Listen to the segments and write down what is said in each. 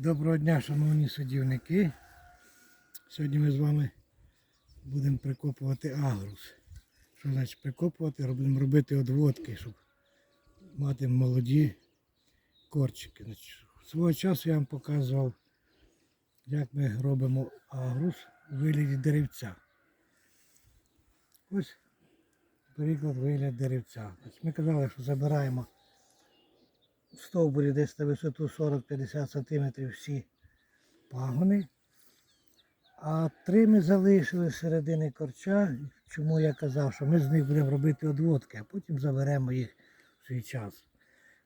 Доброго дня, шановні садівники. Сьогодні ми з вами будемо прикопувати агрус. Що значить прикопувати? Будемо робити одводки, щоб мати молоді корчики. Значить, свого часу я вам показував, як ми робимо агрус у вигляді деревця. Ось приклад вигляд деревця. Ми казали, що забираємо стовбурі десь на висоту 40-50 см всі пагони. А три ми залишили середини корча. Чому я казав, що ми з них будемо робити одводки, а потім заберемо їх в свій час.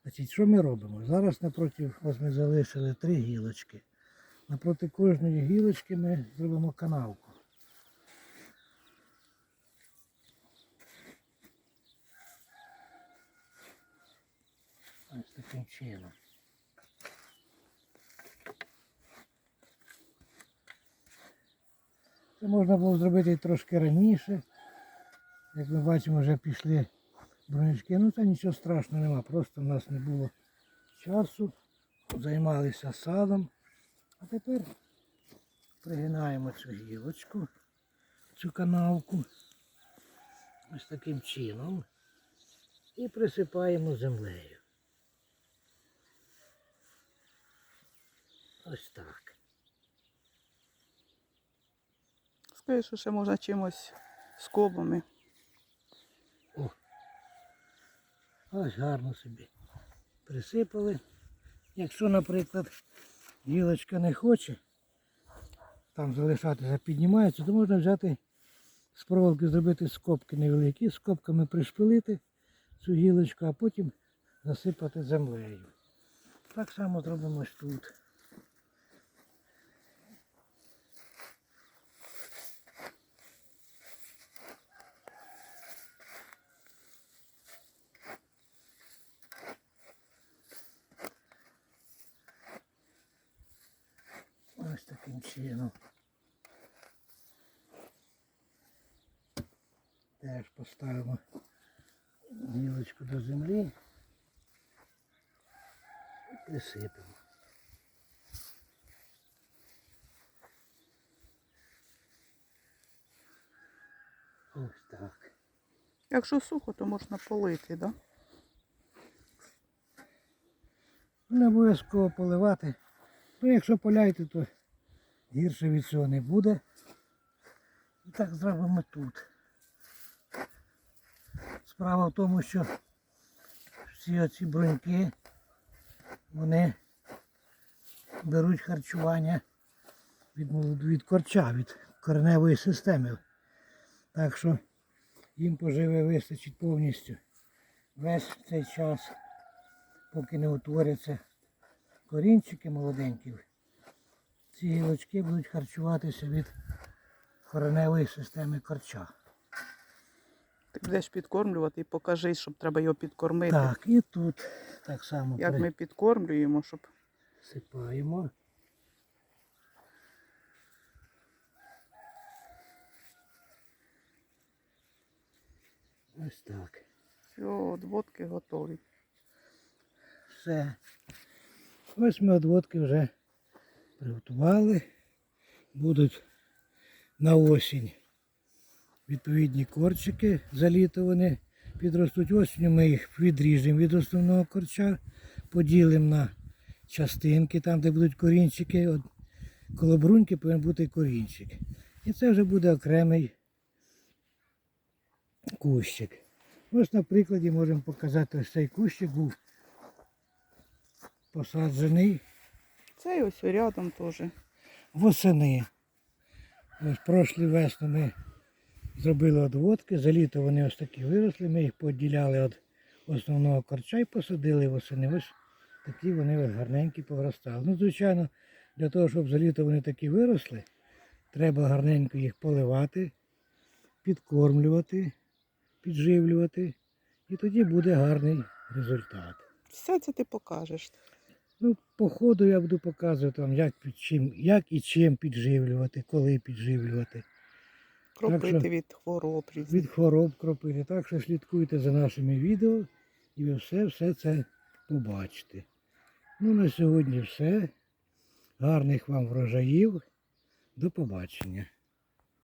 Значить, що ми робимо? Зараз напроти ось ми залишили три гілочки. Напроти кожної гілочки ми зробимо канавку. Ось таким чином. Це можна було зробити трошки раніше. Як ми бачимо, вже пішли бронячки. Ну це нічого страшного нема. Просто в нас не було часу. Займалися садом. А тепер пригинаємо цю гілочку, цю канавку. Ось таким чином. І присипаємо землею. Ось так. Скажи, що ще можна чимось скобами. О. Ось гарно собі присипали. Якщо, наприклад, гілочка не хоче там залишатися, піднімається, то можна взяти з проволоки, зробити скобки невеликі, скобками пришпилити цю гілочку, а потім засипати землею. Так само зробимо ось тут. Ось таким чином. Теж поставимо гілочку до землі і присипемо. Ось так. Якщо сухо, то можна полити, да? Не обов'язково поливати. Ну, якщо поляєте, то гірше від цього не буде. І так зробимо тут. Справа в тому, що всі оці бруньки, вони беруть харчування від, від корча, від кореневої системи. Так що їм поживи вистачить повністю весь цей час, поки не утворяться корінчики молоденькі. Ці гілочки будуть харчуватися від кореневої системи корча. Ти будеш підкормлювати і покажи, щоб треба його підкормити. Так, і тут так само Як ми підкормлюємо, щоб присипаємо. Ось так. все, водки готові. Все. Ось ми одводки вже приготували. Будуть на осінь відповідні корчики. За літо вони підростуть. Осінню ми їх відріжемо від основного корча, поділимо на частинки, там, де будуть корінчики. От, коло бруньки повинен бути корінчик. І це вже буде окремий кущик. Ось на прикладі можемо показати, ось цей кущик був посаджений Це ось рядом теж. восени. Ось прошлі весну ми зробили одводки, за літо вони ось такі виросли, ми їх поділяли від основного корча і посадили восени. Ось такі вони гарненькі повростали. Ну, звичайно, для того, щоб за літо вони такі виросли, треба гарненько їх поливати, підкормлювати, підживлювати. І тоді буде гарний результат. Все це ти покажеш. Ну, по ходу я буду показувати вам, як, під чим, як і чим підживлювати, коли підживлювати. Кропити що від хвороб Від хвороб кропити. Так що слідкуйте за нашими відео і ви все, все це побачите. Ну, на сьогодні все. Гарних вам врожаїв. До побачення.